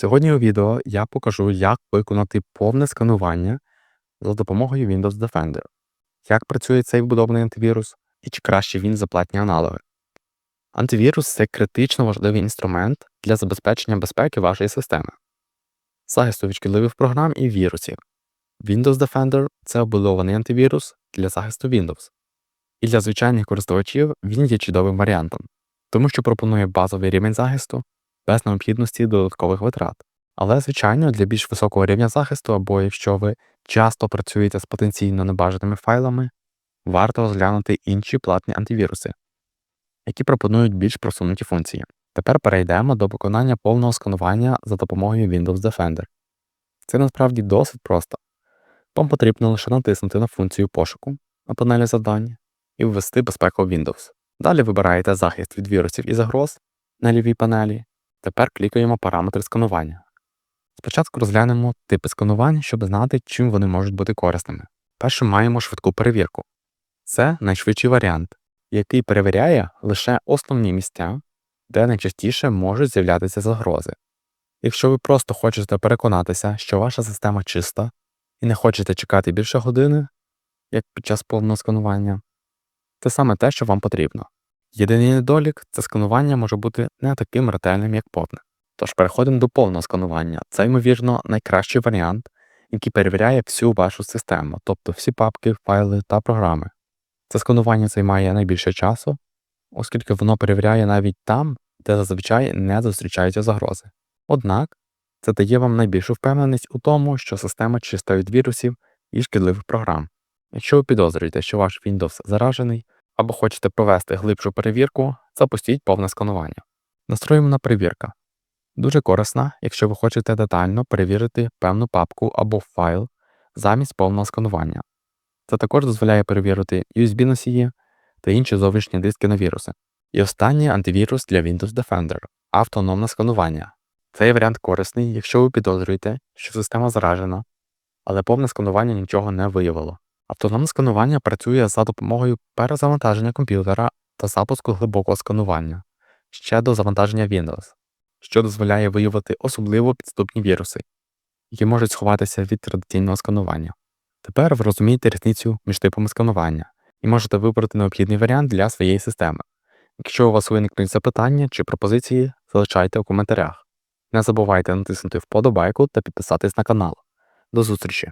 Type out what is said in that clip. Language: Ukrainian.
Сьогодні у відео я покажу, як виконати повне сканування за допомогою Windows Defender, як працює цей вбудований антивірус і чи краще він за платні аналоги. Антивірус це критично важливий інструмент для забезпечення безпеки вашої системи, захисту від шкідливих програм і вірусів. Windows Defender це вбудований антивірус для захисту Windows. І для звичайних користувачів він є чудовим варіантом, тому що пропонує базовий рівень захисту без необхідності додаткових витрат. Але, звичайно, для більш високого рівня захисту, або якщо ви часто працюєте з потенційно небажаними файлами, варто розглянути інші платні антивіруси, які пропонують більш просунуті функції. Тепер перейдемо до виконання повного сканування за допомогою Windows Defender. Це насправді досить просто. Вам потрібно лише натиснути на функцію пошуку на панелі завдань і ввести безпеку Windows. Далі вибираєте захист від вірусів і загроз на лівій панелі. Тепер клікаємо параметри сканування. Спочатку розглянемо типи сканувань, щоб знати, чим вони можуть бути корисними. Першим маємо швидку перевірку. Це найшвидший варіант, який перевіряє лише основні місця, де найчастіше можуть з'являтися загрози. Якщо ви просто хочете переконатися, що ваша система чиста і не хочете чекати більше години, як під час повного сканування, це саме те, що вам потрібно. Єдиний недолік це сканування може бути не таким ретельним, як повне. Тож переходимо до повного сканування. Це, ймовірно, найкращий варіант, який перевіряє всю вашу систему, тобто всі папки, файли та програми. Це сканування займає найбільше часу, оскільки воно перевіряє навіть там, де зазвичай не зустрічаються загрози. Однак це дає вам найбільшу впевненість у тому, що система чиста від вірусів і шкідливих програм. Якщо ви підозрюєте, що ваш Windows заражений, або хочете провести глибшу перевірку, запустіть повне сканування. Настроєна перевірка. Дуже корисна, якщо ви хочете детально перевірити певну папку або файл замість повного сканування. Це також дозволяє перевірити USB-носії та інші зовнішні диски на віруси. І останній антивірус для Windows Defender автономне сканування. Цей варіант корисний, якщо ви підозрюєте, що система заражена, але повне сканування нічого не виявило. Автономне сканування працює за допомогою перезавантаження комп'ютера та запуску глибокого сканування ще до завантаження Windows, що дозволяє виявити особливо підступні віруси, які можуть сховатися від традиційного сканування. Тепер ви розумієте різницю між типами сканування і можете вибрати необхідний варіант для своєї системи. Якщо у вас виникнуть запитання чи пропозиції, залишайте у коментарях. Не забувайте натиснути вподобайку та підписатись на канал. До зустрічі!